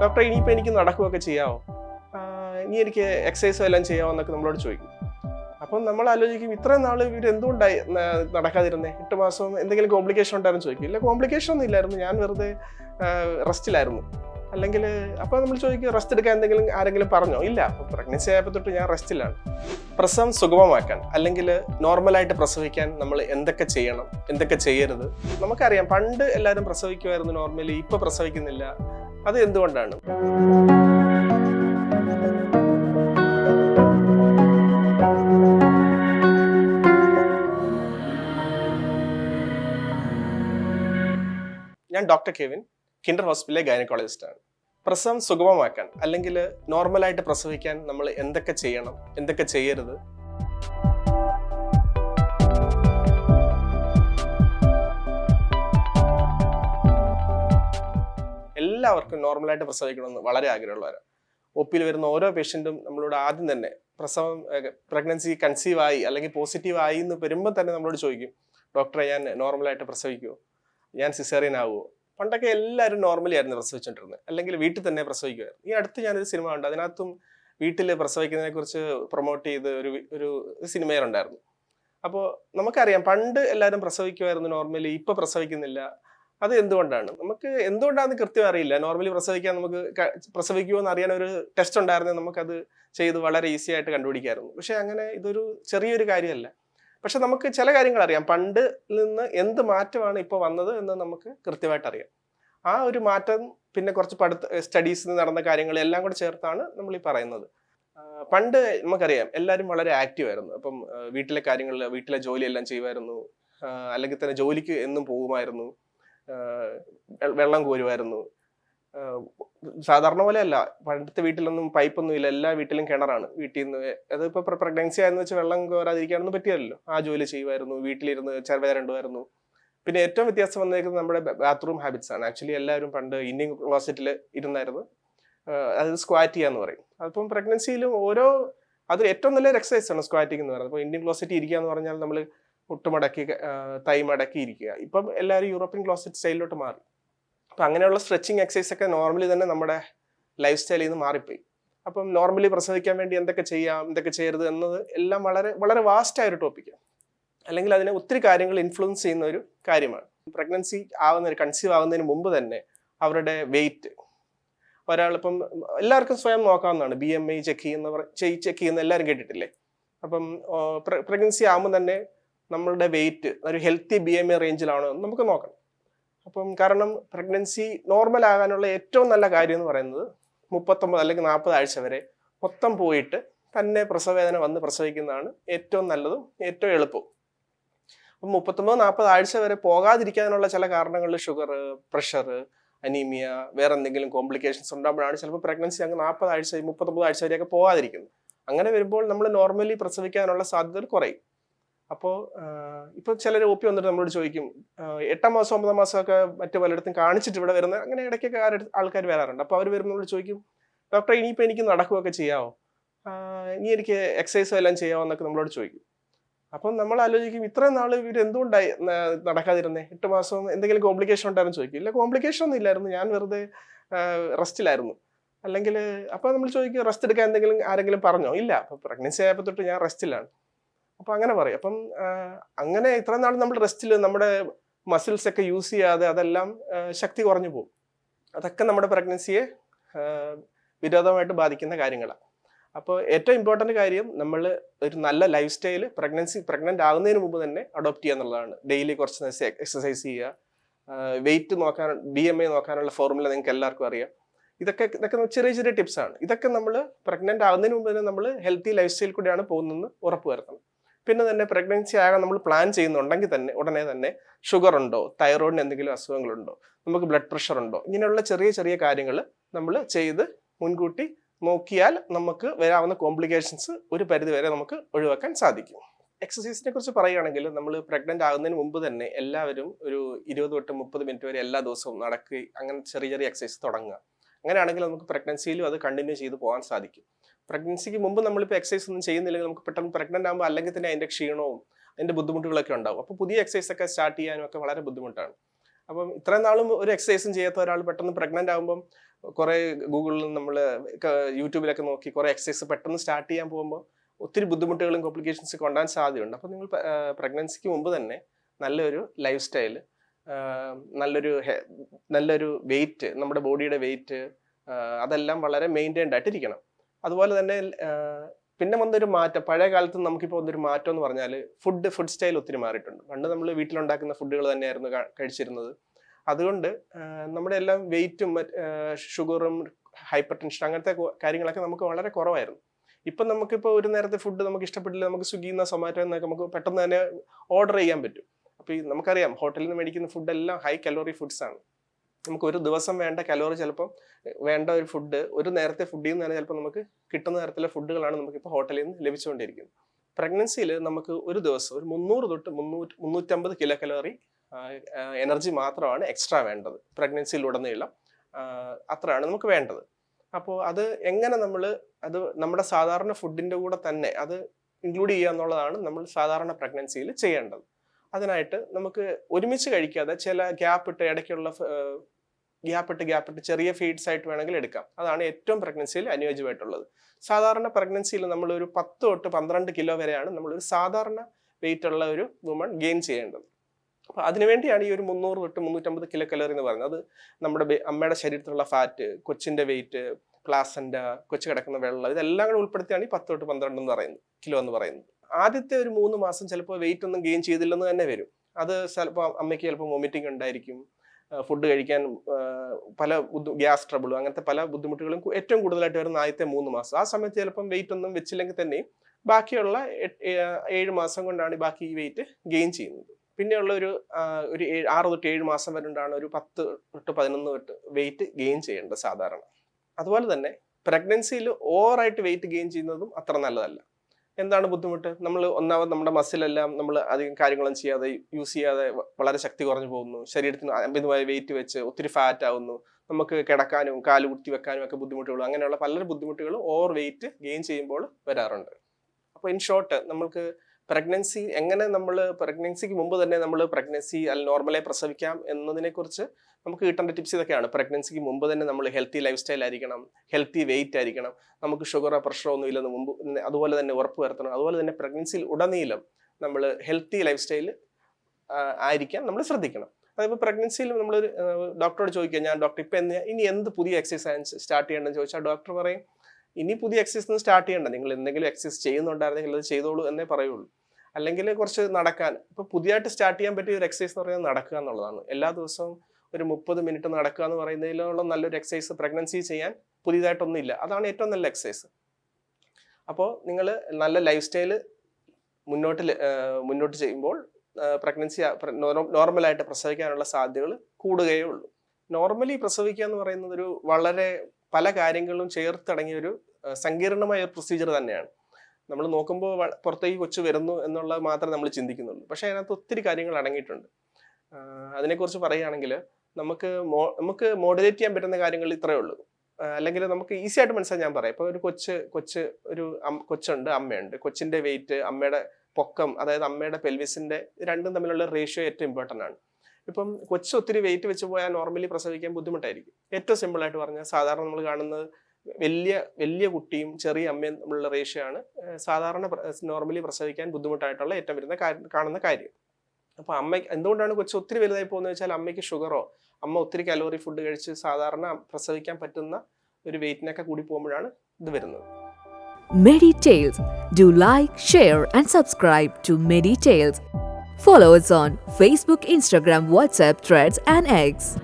ഡോക്ടറെ ഇനിയിപ്പോൾ എനിക്ക് നടക്കുകയൊക്കെ ചെയ്യാമോ ഇനി എനിക്ക് എക്സസൈസോ എല്ലാം ചെയ്യാമോ എന്നൊക്കെ നമ്മളോട് ചോദിക്കും. അപ്പം നമ്മൾ ആലോചിക്കും ഇത്രയും നാൾ ഇവർ എന്തുകൊണ്ടായി നടക്കാതിരുന്നേ? എട്ട് മാസം എന്തെങ്കിലും കോംപ്ലിക്കേഷൻ ഉണ്ടായിരുന്നു ചോദിക്കും. ഇല്ല കോംപ്ലിക്കേഷൻ ഒന്നും ഇല്ലായിരുന്നു. ഞാൻ വെറുതെ റെസ്റ്റിലായിരുന്നു. അല്ലെങ്കിൽ അപ്പോൾ നമ്മൾ ചോദിക്കും റെസ്റ്റ് എടുക്കാൻ എന്തെങ്കിലും ആരെങ്കിലും പറഞ്ഞോ? ഇല്ല. അപ്പോൾ പ്രഗ്നൻസി ആയപ്പോൾ തൊട്ട് ഞാൻ റെസ്റ്റിലാണ് പ്രസവം സുഗമമാക്കാൻ അല്ലെങ്കിൽ നോർമലായിട്ട് പ്രസവിക്കാൻ നമ്മൾ എന്തൊക്കെ ചെയ്യണം എന്തൊക്കെ ചെയ്യരുത്? നമുക്കറിയാം പണ്ട് എല്ലാവരും പ്രസവിക്കുമായിരുന്നു നോർമലി ഇപ്പൊ പ്രസവിക്കുന്നില്ല. അത് എന്തുകൊണ്ടാണ്? ഞാൻ ഡോക്ടർ കെവിൻ കിൻഡർ ഹോസ്പിറ്റലിലെ ഗൈനക്കോളജിസ്റ്റാണ് പ്രസവം സുഗമമാക്കാൻ അല്ലെങ്കിൽ നോർമലായിട്ട് പ്രസവിക്കാൻ നമ്മൾ എന്തൊക്കെ ചെയ്യണം എന്തൊക്കെ ചെയ്യരുത് എല്ലാവർക്കും നോർമലായിട്ട് പ്രസവിക്കണമെന്ന് വളരെ ആഗ്രഹമുള്ളവരാണ് ഒ പിയിൽ വരുന്ന ഓരോ പേഷ്യന്റും നമ്മളോട് ആദ്യം തന്നെ പ്രസവം പ്രഗ്നൻസി കൺസീവ് ആയി അല്ലെങ്കിൽ പോസിറ്റീവ് ആയി എന്ന് വരുമ്പോൾ തന്നെ നമ്മളോട് ചോദിക്കും ഡോക്ടറെ ഞാൻ നോർമലായിട്ട് പ്രസവിക്കുമോ ഞാൻ സിസേറിയൻ ആവുമോ പണ്ടൊക്കെ എല്ലാവരും നോർമലി ആയിരുന്നു പ്രസവിച്ചുകൊണ്ടിരുന്നത് അല്ലെങ്കിൽ വീട്ടിൽ തന്നെ പ്രസവിക്കുമായിരുന്നു ഈ അടുത്ത് ഞാനൊരു സിനിമ ഉണ്ട് അതിനകത്തും വീട്ടിൽ പ്രസവിക്കുന്നതിനെ കുറിച്ച് പ്രൊമോട്ട് ചെയ്ത് ഒരു ഒരു സിനിമയിലുണ്ടായിരുന്നു. അപ്പോൾ നമുക്കറിയാം പണ്ട് എല്ലാവരും പ്രസവിക്കുമായിരുന്നു നോർമലി. ഇപ്പോൾ പ്രസവിക്കുന്നില്ല. അത് എന്തുകൊണ്ടാണ്? നമുക്ക് എന്തുകൊണ്ടാണെന്ന് കൃത്യം അറിയില്ല. നോർമലി പ്രസവിക്കാൻ നമുക്ക് പ്രസവിക്കുമോ എന്ന് അറിയാൻ ഒരു ടെസ്റ്റ് ഉണ്ടായിരുന്നെ നമുക്കത് ചെയ്ത് വളരെ ഈസി ആയിട്ട് കണ്ടുപിടിക്കായിരുന്നു പക്ഷേ അങ്ങനെ ഇതൊരു ചെറിയൊരു കാര്യമല്ല. പക്ഷെ നമുക്ക് ചില കാര്യങ്ങൾ അറിയാം. പണ്ട് നിന്ന് എന്ത് മാറ്റമാണ് ഇപ്പോൾ വന്നത് എന്ന് നമുക്ക് കൃത്യമായിട്ട് അറിയാം. ആ ഒരു മാറ്റം പിന്നെ കുറച്ച് പഠിത്ത സ്റ്റഡീസിൽ നടന്ന കാര്യങ്ങൾ എല്ലാം കൂടെ ചേർത്താണ് നമ്മൾ ഈ പറയുന്നത്. പണ്ട് നമുക്കറിയാം. എല്ലാവരും വളരെ ആക്റ്റീവ് ആയിരുന്നു. അപ്പം വീട്ടിലെ കാര്യങ്ങളിൽ വീട്ടിലെ ജോലിയെല്ലാം ചെയ്യുമായിരുന്നു. അല്ലെങ്കിൽ തന്നെ ജോലിക്ക് എന്നും പോകുമായിരുന്നു. വെള്ളം കോരുമായിരുന്നു. സാധാരണ പോലെ അല്ല പണ്ടത്തെ വീട്ടിലൊന്നും പൈപ്പൊന്നും ഇല്ല. എല്ലാ വീട്ടിലും കിണറാണ്. വീട്ടിൽ നിന്ന് അതിപ്പോൾ പ്രഗ്നൻസി ആയെന്ന് വെച്ച് വെള്ളം കോരാതിരിക്കാനൊന്നും പറ്റിയല്ലോ ആ ജോലി ചെയ്യുമായിരുന്നു. വീട്ടിലിരുന്ന് ചെറുവേരണ്ടുമായിരുന്നു പിന്നെ ഏറ്റവും വ്യത്യാസം വന്നേക്കുന്നത് നമ്മുടെ ബാത്റൂം ഹാബിറ്റ്സ് ആണ്. ആക്ച്വലി എല്ലാവരും പണ്ട് ഇന്ത്യൻ ക്ലോസറ്റിൽ ഇരുന്നായിരുന്നു. അത് സ്ക്വാറ്റ് ചെയ്യാന്ന് പറയും. അതിപ്പം പ്രഗ്നൻസിയിലും ഓരോ അതൊരു ഏറ്റവും നല്ലൊരു എക്സസൈസ് ആണ് സ്ക്വാറ്റിംഗ് എന്ന് പറയുന്നത്. അപ്പോൾ ഇന്ത്യൻ ക്ലോസറ്റ് ഇരിക്കുക എന്ന് പറഞ്ഞാൽ നമ്മൾ മുട്ടുമടക്കി മടക്കി തൈ മടക്കി ഇരിക്കുക ഇപ്പം എല്ലാവരും യൂറോപ്യൻ ക്ലോസറ്റ് സ്റ്റൈലിലോട്ട് മാറി. അപ്പം അങ്ങനെയുള്ള സ്ട്രെച്ചിങ് എക്സസൈസ് ഒക്കെ നോർമലി തന്നെ നമ്മുടെ ലൈഫ് സ്റ്റൈലിൽ നിന്ന് മാറിപ്പോയി. അപ്പം നോർമലി പ്രസവിക്കാൻ വേണ്ടി എന്തൊക്കെ ചെയ്യാം എന്തൊക്കെ ചെയ്യരുത് എന്നത് എല്ലാം വളരെ വളരെ വാസ്റ്റ് ആയ ഒരു ടോപ്പിക്കാണ്. അല്ലെങ്കിൽ അതിനെ ഒത്തിരി കാര്യങ്ങൾ ഇൻഫ്ലുവൻസ് ചെയ്യുന്ന ഒരു കാര്യമാണ്. പ്രഗ്നൻസി ഒരു കൺസീവ് ആവുന്നതിന് മുമ്പ് തന്നെ അവരുടെ വെയിറ്റ്. ഒരാളിപ്പം എല്ലാവർക്കും സ്വയം നോക്കാവുന്നതാണ്. ബി എം ഐ ചെക്ക് ചെയ്യുന്നവർ ചെക്ക് ചെയ്യുന്ന എല്ലാവരും കേട്ടിട്ടില്ലേ? അപ്പം പ്രഗ്നൻസി ആകുമ്പോൾ തന്നെ നമ്മളുടെ വെയിറ്റ് ഒരു ഹെൽത്തി ബി എം എ റേഞ്ചിലാണോ എന്ന് നമുക്ക് നോക്കണം. അപ്പം കാരണം പ്രഗ്നൻസി നോർമൽ ആകാനുള്ള ഏറ്റവും നല്ല കാര്യം എന്ന് പറയുന്നത് മുപ്പത്തൊമ്പത് അല്ലെങ്കിൽ നാൽപ്പത് ആഴ്ച വരെ മൊത്തം പോയിട്ട് തന്നെ പ്രസവേദന വന്ന് പ്രസവിക്കുന്നതാണ് ഏറ്റവും നല്ലതും ഏറ്റവും എളുപ്പവും. അപ്പം മുപ്പത്തൊമ്പത് നാൽപ്പത് ആഴ്ച വരെ പോകാതിരിക്കാനുള്ള ചില കാരണങ്ങളിൽ ഷുഗർ പ്രഷർ അനീമിയ വേറെ എന്തെങ്കിലും കോംപ്ലിക്കേഷൻസ് ഉണ്ടാകുമ്പോഴാണ് ചിലപ്പോൾ പ്രഗ്നൻസി അങ്ങ് നാൽപ്പത് ആഴ്ച മുപ്പത്തൊമ്പത് ആഴ്ച വരെയൊക്കെ പോകാതിരിക്കുന്നത്. അങ്ങനെ വരുമ്പോൾ നമ്മൾ നോർമലി പ്രസവിക്കാനുള്ള സാധ്യതകൾ കുറയും. അപ്പോൾ ഇപ്പോൾ ചിലർ ഒപ്പി വന്നിട്ട് നമ്മളോട് ചോദിക്കും എട്ടാം മാസം ഒമ്പതാം മാസമൊക്കെ മറ്റു പലയിടത്തും കാണിച്ചിട്ട് ഇവിടെ വരുന്ന അങ്ങനെ ഇടയ്ക്കൊക്കെ ആൾക്കാർ വരാറുണ്ട്. അപ്പോൾ അവർ വരുമ്പോൾ ചോദിക്കും ഡോക്ടറെ ഇനിയിപ്പോൾ എനിക്ക് നടക്കുകയൊക്കെ ചെയ്യാമോ ഇനി എനിക്ക് എക്സസൈസോ എല്ലാം ചെയ്യാമോ എന്നൊക്കെ നമ്മളോട് ചോദിക്കും. അപ്പം നമ്മൾ ആലോചിക്കും ഇത്രയും നാൾ ഇവർ എന്തുകൊണ്ടായി നടക്കാതിരുന്നേ? എട്ട് മാസം എന്തെങ്കിലും കോംപ്ലിക്കേഷൻ ഉണ്ടായിരുന്നു ചോദിക്കും. ഇല്ല കോംപ്ലിക്കേഷൻ ഒന്നും ഇല്ലായിരുന്നു. ഞാൻ വെറുതെ റെസ്റ്റിലായിരുന്നു. അല്ലെങ്കിൽ അപ്പോൾ നമ്മൾ ചോദിക്കും റെസ്റ്റ് എടുക്കാൻ എന്തെങ്കിലും ആരെങ്കിലും പറഞ്ഞോ? ഇല്ല. അപ്പോൾ പ്രഗ്നൻസി ആയപ്പോൾ തൊട്ട് ഞാൻ റെസ്റ്റിലാണ്. അപ്പോൾ അങ്ങനെ പറയും. അപ്പം അങ്ങനെ ഇത്ര നാൾ നമ്മൾ റെസ്റ്റിൽ നമ്മുടെ മസിൽസ് ഒക്കെ യൂസ് ചെയ്യാതെ അതെല്ലാം ശക്തി കുറഞ്ഞു പോകും. അതൊക്കെ നമ്മുടെ പ്രഗ്നൻസിയെ വിരോധമായിട്ട് ബാധിക്കുന്ന കാര്യങ്ങളാണ് അപ്പോൾ ഏറ്റവും ഇമ്പോർട്ടന്റ് കാര്യം നമ്മൾ ഒരു നല്ല ലൈഫ് സ്റ്റൈൽ പ്രഗ്നൻസി പ്രഗ്നന്റ് ആകുന്നതിന് മുമ്പ് തന്നെ അഡോപ്റ്റ് ചെയ്യുക എന്നുള്ളതാണ്. ഡെയിലി കുറച്ച് എക്സസൈസ് ചെയ്യുക വെയിറ്റ് നോക്കാൻ ബി എം ഐ നോക്കാനുള്ള ഫോർമുല നിങ്ങൾക്ക് എല്ലാവർക്കും അറിയാം. ഇതൊക്കെ ഇതൊക്കെ ചെറിയ ചെറിയ ടിപ്സാണ് ഇതൊക്കെ നമ്മൾ പ്രഗ്നന്റ് ആകുന്നതിന് മുമ്പ് തന്നെ നമ്മൾ ഹെൽത്തി ലൈഫ് സ്റ്റൈൽ കൂടിയാണ് പോകുന്നതെന്ന് ഉറപ്പ് വരുത്തണം. പിന്നെ തന്നെ പ്രഗ്നൻസി ആകാൻ നമ്മൾ പ്ലാൻ ചെയ്യുന്നുണ്ടെങ്കിൽ തന്നെ ഉടനെ തന്നെ ഷുഗർ ഉണ്ടോ തൈറോയിഡിന് എന്തെങ്കിലും അസുഖങ്ങളുണ്ടോ നമുക്ക് ബ്ലഡ് പ്രഷർ ഉണ്ടോ ഇങ്ങനെയുള്ള ചെറിയ ചെറിയ കാര്യങ്ങൾ നമ്മൾ ചെയ്ത് മുൻകൂട്ടി നോക്കിയാൽ നമുക്ക് വരാവുന്ന കോംപ്ലിക്കേഷൻസ് ഒരു പരിധി വരെ നമുക്ക് ഒഴിവാക്കാൻ സാധിക്കും. എക്സസൈസിനെ കുറിച്ച് പറയുകയാണെങ്കിൽ നമ്മൾ പ്രഗ്നന്റ് ആകുന്നതിന് മുമ്പ് തന്നെ എല്ലാവരും ഒരു ഇരുപത് തൊട്ട് മുപ്പത് മിനിറ്റ് വരെ എല്ലാ ദിവസവും നടക്കുക അങ്ങനെ ചെറിയ ചെറിയ എക്സസൈസ് തുടങ്ങുക. അങ്ങനെയാണെങ്കിൽ നമുക്ക് പ്രഗ്നൻസിയിലും അത് കണ്ടിന്യൂ ചെയ്ത് പോകാൻ സാധിക്കും. പ്രഗ്നൻസിക്ക് മുമ്പ് നമ്മളിപ്പോൾ എക്സസൈസ് ഒന്നും ചെയ്യുന്നില്ലെങ്കിൽ നമുക്ക് പെട്ടെന്ന് പ്രഗ്നന്റ് ആകുമ്പോൾ അല്ലെങ്കിൽ തന്നെ അതിന്റെ ക്ഷീണവും അതിന്റെ ബുദ്ധിമുട്ടുകളൊക്കെ ഉണ്ടാവും. അപ്പോൾ പുതിയ എക്സസൈസ് ഒക്കെ സ്റ്റാർട്ട് ചെയ്യാനും ഒക്കെ വളരെ ബുദ്ധിമുട്ടാണ്. അപ്പം ഇത്രയും നാളും ഒരു എക്സസൈസും ചെയ്യാത്ത ഒരാൾ പെട്ടെന്ന് പ്രഗ്നന്റ് ആകുമ്പം കുറേ ഗൂഗിളിൽ നമ്മൾ യൂട്യൂബിലൊക്കെ നോക്കി കുറേ എക്സസൈസ് പെട്ടെന്ന് സ്റ്റാർട്ട് ചെയ്യാൻ പോകുമ്പോൾ ഒത്തിരി ബുദ്ധിമുട്ടുകളും കോംപ്ലിക്കേഷൻസ് ഒക്കെ ഉണ്ടാകാൻ സാധ്യതയുണ്ട്. അപ്പോൾ നിങ്ങൾ പ്രഗ്നൻസിക്ക് മുമ്പ് തന്നെ നല്ലൊരു ലൈഫ് സ്റ്റൈൽ നല്ലൊരു നല്ലൊരു വെയിറ്റ് നമ്മുടെ ബോഡിയുടെ വെയിറ്റ് അതെല്ലാം വളരെ മെയിന്റൈൻഡ് ആയിട്ടിരിക്കണം. അതുപോലെ തന്നെ പിന്നെ വന്നൊരു മാറ്റം. പഴയ കാലത്ത് നമുക്കിപ്പോൾ വന്നൊരു മാറ്റം എന്ന് പറഞ്ഞാൽ ഫുഡ് ഫുഡ് സ്റ്റൈൽ ഒത്തിരി മാറിയിട്ടുണ്ട്. പണ്ട് നമ്മൾ വീട്ടിലുണ്ടാക്കുന്ന ഫുഡുകൾ തന്നെയായിരുന്നു കഴിച്ചിരുന്നത്. അതുകൊണ്ട് നമ്മുടെ എല്ലാം വെയിറ്റും ഷുഗറും ഹൈപ്പർ ടെൻഷൻ അങ്ങനത്തെ കാര്യങ്ങളൊക്കെ നമുക്ക് വളരെ കുറവായിരുന്നു. ഇപ്പം നമുക്കിപ്പോൾ ഒരു നേരത്തെ ഫുഡ് നമുക്ക് ഇഷ്ടപ്പെട്ടില്ല നമുക്ക് സ്വിഗ്ഗിന്ന സൊമാറ്റോ എന്നൊക്കെ നമുക്ക് പെട്ടെന്ന് തന്നെ ഓർഡർ ചെയ്യാൻ പറ്റും. അപ്പോൾ നമുക്കറിയാം ഹോട്ടലിൽ നിന്ന് മേടിക്കുന്ന ഫുഡെല്ലാം ഹൈ കലോറി ഫുഡ്സ് ആണ്. നമുക്ക് ഒരു ദിവസം വേണ്ട കലോറി ചിലപ്പം വേണ്ട ഒരു ഫുഡ് ഒരു നേരത്തെ ഫുഡിൽ നിന്ന് തന്നെ ചിലപ്പോൾ നമുക്ക് കിട്ടുന്ന തരത്തിലെ ഫുഡുകളാണ് നമുക്കിപ്പോൾ ഹോട്ടലിൽ നിന്ന് ലഭിച്ചുകൊണ്ടിരിക്കുന്നത്. പ്രഗ്നൻസിയിൽ നമുക്ക് ഒരു ദിവസം ഒരു മുന്നൂറ് തൊട്ട് മുന്നൂറ്റി മുന്നൂറ്റമ്പത് കിലോ കലോറി എനർജി മാത്രമാണ് എക്സ്ട്രാ വേണ്ടത് പ്രഗ്നൻസിയിലുടനീളം അത്രയാണ് നമുക്ക് വേണ്ടത്. അപ്പോൾ അത് എങ്ങനെ നമ്മൾ അത് നമ്മുടെ സാധാരണ ഫുഡിന്റെ കൂടെ തന്നെ അത് ഇൻക്ലൂഡ് ചെയ്യുക എന്നുള്ളതാണ് നമ്മൾ സാധാരണ പ്രഗ്നൻസിയിൽ ചെയ്യേണ്ടത്. അതിനായിട്ട് നമുക്ക് ഒരുമിച്ച് കഴിക്കാതെ ചില ഗ്യാപ്പ് ഇട്ട് ഇടയ്ക്കുള്ള ഗ്യാപ്പ് ഇട്ട് ഗ്യാപ്പ് ഇട്ട് ചെറിയ ഫീഡ്സ് ആയിട്ട് വേണമെങ്കിൽ എടുക്കാം. അതാണ് ഏറ്റവും പ്രഗ്നൻസിയിൽ അനുയോജ്യമായിട്ടുള്ളത്. സാധാരണ പ്രഗ്നൻസിയിൽ നമ്മൾ ഒരു പത്ത് തൊട്ട് പന്ത്രണ്ട് കിലോ വരെയാണ് നമ്മളൊരു സാധാരണ വെയിറ്റ് ഉള്ള ഒരു വുമൺ ഗെയിൻ ചെയ്യേണ്ടത്. അപ്പോൾ അതിനുവേണ്ടിയാണ് ഈ ഒരു മുന്നൂറ് തൊട്ട് മുന്നൂറ്റമ്പത് കിലോ കലോറി എന്ന് പറയുന്നത്. അത് നമ്മുടെ അമ്മയുടെ ശരീരത്തിലുള്ള ഫാറ്റ് കൊച്ചിന്റെ വെയിറ്റ് പ്ലാസൻഡ കൊച്ചു കിടക്കുന്ന വെള്ളം ഇതെല്ലാം കൂടെ ഉൾപ്പെടുത്തിയാണ് ഈ പത്ത് തൊട്ട് പന്ത്രണ്ട് എന്ന് പറയുന്നത് കിലോ എന്ന് പറയുന്നത്. ആദ്യത്തെ ഒരു മൂന്ന് മാസം ചിലപ്പോൾ വെയിറ്റ് ഒന്നും ഗെയിൻ ചെയ്തില്ലെന്ന് തന്നെ വരും. അത് ചിലപ്പോൾ അമ്മയ്ക്ക് ചിലപ്പോൾ വോമിറ്റിംഗ് ഉണ്ടായിരിക്കും. ഫുഡ് കഴിക്കാൻ പല പല ഗ്യാസ് ട്രബിളും അങ്ങനത്തെ പല ബുദ്ധിമുട്ടുകളും ഏറ്റവും കൂടുതലായിട്ട് വരുന്ന ആദ്യത്തെ മൂന്ന് മാസം. ആ സമയത്ത് ചിലപ്പം വെയിറ്റ് ഒന്നും വെച്ചില്ലെങ്കിൽ തന്നെ ബാക്കിയുള്ള ഏഴ് മാസം കൊണ്ടാണ് ബാക്കി ഈ വെയിറ്റ് ഗെയിൻ ചെയ്യുന്നത്. പിന്നെയുള്ള ഒരു ഒരു ആറ് തൊട്ട് ഏഴ് മാസം വരെണ്ടാണ് ഒരു പത്ത് തൊട്ട് പതിനൊന്ന് തൊട്ട് വെയിറ്റ് ഗെയിൻ ചെയ്യേണ്ടത് സാധാരണ. അതുപോലെ തന്നെ പ്രഗ്നൻസിയിൽ ഓവറായിട്ട് വെയിറ്റ് ഗെയിൻ ചെയ്യുന്നതും അത്ര നല്ലതല്ല. എന്താണ് ബുദ്ധിമുട്ട്? നമ്മൾ ഒന്നാമത് നമ്മുടെ മസിലെല്ലാം നമ്മൾ അധികം കാര്യങ്ങളും ചെയ്യാതെ യൂസ് ചെയ്യാതെ വളരെ ശക്തി കുറഞ്ഞു പോകുന്നു. ശരീരത്തിന് അമിതമായ വെയിറ്റ് വെച്ച് ഒത്തിരി ഫാറ്റ് ആവുന്നു. നമുക്ക് കിടക്കാനും കാൽ കുത്തി വെക്കാനും ഒക്കെ ബുദ്ധിമുട്ടുകളും അങ്ങനെയുള്ള പല ബുദ്ധിമുട്ടുകളും ഓവർ വെയിറ്റ് ഗെയിൻ ചെയ്യുമ്പോൾ വരാറുണ്ട്. അപ്പോൾ ഇൻ ഷോർട്ട് നമുക്ക് പ്രഗ്നൻസി എങ്ങനെ നമ്മൾ പ്രഗ്നൻസിക്ക് മുമ്പ് തന്നെ നമ്മൾ പ്രഗ്നൻസി അല്ല നോർമലായി പ്രസവിക്കാം എന്നതിനെക്കുറിച്ച് നമുക്ക് കിട്ടേണ്ട ടിപ്സ് ഇതൊക്കെയാണ്. പ്രഗ്നൻസിക്ക് മുമ്പ് തന്നെ നമ്മൾ ഹെൽത്തി ലൈഫ് സ്റ്റൈൽ ആയിരിക്കണം ഹെൽത്തി വെയിറ്റ് ആയിരിക്കണം. നമുക്ക് ഷുഗറോ പ്രഷറോ ഒന്നും ഇല്ലെന്ന് മുമ്പ് അതുപോലെ തന്നെ ഉറപ്പ് വരുത്തണം. അതുപോലെ തന്നെ പ്രഗ്നൻസിയിൽ ഉടനീളം നമ്മൾ ഹെൽത്തി ലൈഫ് സ്റ്റൈൽ ആയിരിക്കാൻ നമ്മൾ ശ്രദ്ധിക്കണം. അതിപ്പോൾ പ്രഗ്നൻസിയിൽ നമ്മൾ ഡോക്ടറോട് ചോദിക്കുക ഞാൻ ഡോക്ടർ ഇപ്പം എന്ന് ഇനി എന്ത് പുതിയ എക്സസൈസ് സ്റ്റാർട്ട് ചെയ്യണമെന്ന് ചോദിച്ചാൽ ഡോക്ടർ പറയും ഇനി പുതിയ എക്സസൈസ് ഒന്നും സ്റ്റാർട്ട് ചെയ്യണ്ട. നിങ്ങൾ എന്തെങ്കിലും എക്സസൈസ് ചെയ്യുന്നുണ്ടായിരുന്നെങ്കിൽ അത് ചെയ്തോളൂ എന്നേ പറയുള്ളൂ. അല്ലെങ്കിൽ കുറച്ച് നടക്കാൻ. ഇപ്പൊ പുതിയതായിട്ട് സ്റ്റാർട്ട് ചെയ്യാൻ പറ്റിയ ഒരു എക്സസൈസ് എന്ന് പറയുന്നത് നടക്കുക എന്നുള്ളതാണ്. എല്ലാ ദിവസവും ഒരു മുപ്പത് മിനിറ്റ് നടക്കുക എന്ന് പറയുന്നതിലുള്ള നല്ലൊരു എക്സസൈസ് പ്രഗ്നൻസി ചെയ്യാൻ പുതിയതായിട്ടൊന്നും ഇല്ല അതാണ് ഏറ്റവും നല്ല എക്സസൈസ് അപ്പോൾ നിങ്ങൾ നല്ല ലൈഫ് സ്റ്റൈൽ മുന്നോട്ട് മുന്നോട്ട് ചെയ്യുമ്പോൾ പ്രഗ്നൻസി നോർമലായിട്ട് പ്രസവിക്കാനുള്ള സാധ്യതകൾ കൂടുകയേ ഉള്ളൂ. നോർമലി പ്രസവിക്കുക എന്ന് പറയുന്നത് ഒരു വളരെ പല കാര്യങ്ങളും ചേർത്തടങ്ങിയ ഒരു സങ്കീർണമായ ഒരു പ്രൊസീജിയർ തന്നെയാണ്. നമ്മൾ നോക്കുമ്പോൾ പുറത്തേക്ക് കൊച്ചു വരുന്നു എന്നുള്ളത് മാത്രമേ നമ്മൾ ചിന്തിക്കുന്നുള്ളൂ. പക്ഷേ അതിനകത്ത് ഒത്തിരി കാര്യങ്ങൾ അടങ്ങിയിട്ടുണ്ട്. അതിനെക്കുറിച്ച് പറയുകയാണെങ്കിൽ നമുക്ക് നമുക്ക് മോഡുലേറ്റ് ചെയ്യാൻ പറ്റുന്ന കാര്യങ്ങൾ ഇത്രയേ ഉള്ളൂ. അല്ലെങ്കിൽ നമുക്ക് ഈസി ആയിട്ട് മനസ്സിലാക്കാൻ ഞാൻ പറയാം. ഇപ്പോൾ ഒരു കൊച്ച് കൊച്ച് ഒരു കൊച്ചുണ്ട് അമ്മയുണ്ട്. കൊച്ചിന്റെ വെയിറ്റ് അമ്മയുടെ പൊക്കം അതായത് അമ്മയുടെ പെൽവിസിന്റെ രണ്ടും തമ്മിലുള്ള റേഷ്യോ ഏറ്റവും ഇമ്പോർട്ടന്റ് ആണ്. ഇപ്പം കൊച്ച് ഒത്തിരി വെയിറ്റ് വെച്ച് പോയാൽ നോർമലി പ്രസവിക്കാൻ ബുദ്ധിമുട്ടായിരിക്കും. ഏറ്റവും സിമ്പിളായിട്ട് പറഞ്ഞാൽ സാധാരണ നമ്മൾ കാണുന്നത് വലിയ വലിയ കുട്ടിയും ചെറിയ അമ്മയും തമ്മിലുള്ള റേഷ്യോ ആണ് സാധാരണ നോർമലി പ്രസവിക്കാൻ ബുദ്ധിമുട്ടായിട്ടുള്ള ഏറ്റവും വരുന്ന കാണുന്ന കാര്യം അപ്പൊ അമ്മ എന്തുകൊണ്ടാണ് കൊച്ചു ഒത്തിരി വലുതായി പോകുന്നത് വെച്ചാൽ അമ്മയ്ക്ക് ഷുഗറോ അമ്മ ഒത്തിരി കലോറി ഫുഡ് കഴിച്ച് സാധാരണ പ്രസവിക്കാൻ പറ്റുന്ന ഒരു വെയിറ്റിനൊക്കെ കൂടി പോകുമ്പോഴാണ് ഇത് വരുന്നത് Meditales. Do like, share, and subscribe to Meditales. Follow us on Facebook, Instagram, WhatsApp, Threads, and X.